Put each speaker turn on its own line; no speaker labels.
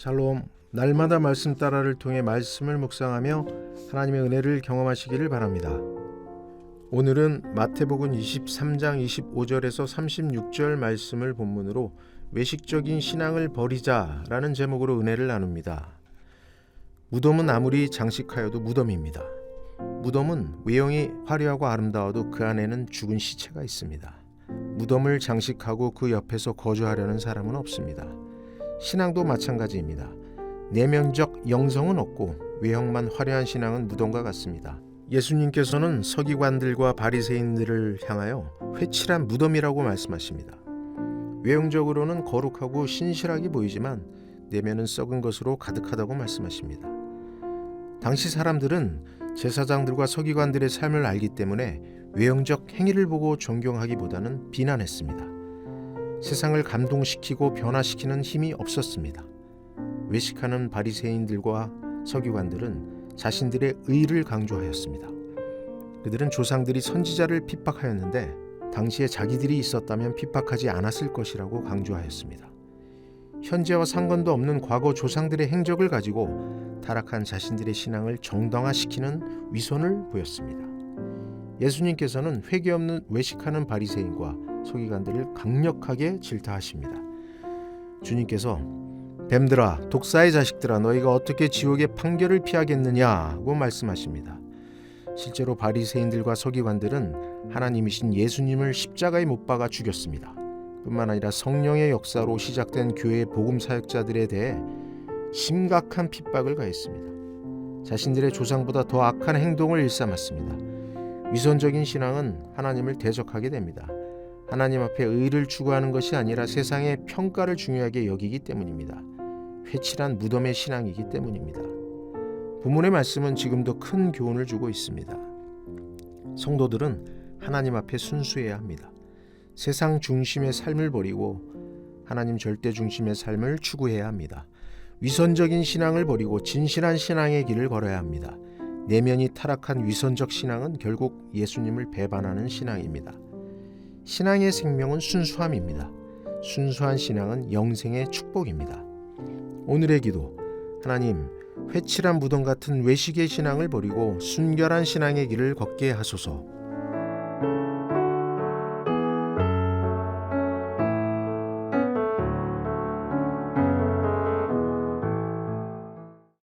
샬롬 날마다 말씀 따라를 통해 말씀을 묵상하며 하나님의 은혜를 경험하시기를 바랍니다. 오늘은 마태복음 23장 25절에서 36절 말씀을 본문으로 외식적인 신앙을 버리자라는 제목으로 은혜를 나눕니다. 무덤은 아무리 장식하여도 무덤입니다. 무덤은 외형이 화려하고 아름다워도 그 안에는 죽은 시체가 있습니다. 무덤을 장식하고 그 옆에서 거주하려는 사람은 없습니다. 신앙도 마찬가지입니다. 내면적 영성은 없고 외형만 화려한 신앙은 무덤과 같습니다. 예수님께서는 서기관들과 바리새인들을 향하여 회칠한 무덤이라고 말씀하십니다. 외형적으로는 거룩하고 신실하게 보이지만 내면은 썩은 것으로 가득하다고 말씀하십니다. 당시 사람들은 제사장들과 서기관들의 삶을 알기 때문에 외형적 행위를 보고 존경하기보다는 비난했습니다. 세상을 감동시키고 변화시키는 힘이 없었습니다. 외식하는 바리새인들과 서기관들은 자신들의 의를 강조하였습니다. 그들은 조상들이 선지자를 핍박하였는데 당시에 자기들이 있었다면 핍박하지 않았을 것이라고 강조하였습니다. 현재와 상관도 없는 과거 조상들의 행적을 가지고 타락한 자신들의 신앙을 정당화시키는 위선을 보였습니다. 예수님께서는 회개 없는 외식하는 바리새인과 서기관들을 강력하게 질타하십니다. 주님께서 뱀들아 독사의 자식들아 너희가 어떻게 지옥의 판결을 피하겠느냐고 말씀하십니다. 실제로 바리새인들과 서기관들은 하나님이신 예수님을 십자가에 못 박아 죽였습니다. 뿐만 아니라 성령의 역사로 시작된 교회 복음 사역자들에 대해 심각한 핍박을 가했습니다. 자신들의 조상보다 더 악한 행동을 일삼았습니다. 위선적인 신앙은 하나님을 대적하게 됩니다. 하나님 앞에 의를 추구하는 것이 아니라 세상의 평가를 중요하게 여기기 때문입니다. 회칠한 무덤의 신앙이기 때문입니다. 본문의 말씀은 지금도 큰 교훈을 주고 있습니다. 성도들은 하나님 앞에 순수해야 합니다. 세상 중심의 삶을 버리고 하나님 절대 중심의 삶을 추구해야 합니다. 위선적인 신앙을 버리고 진실한 신앙의 길을 걸어야 합니다. 내면이 타락한 위선적 신앙은 결국 예수님을 배반하는 신앙입니다. 신앙의 생명은 순수함입니다. 순수한 신앙은 영생의 축복입니다. 오늘의 기도 하나님 회칠한 무덤 같은 외식의 신앙을 버리고 순결한 신앙의 길을 걷게 하소서.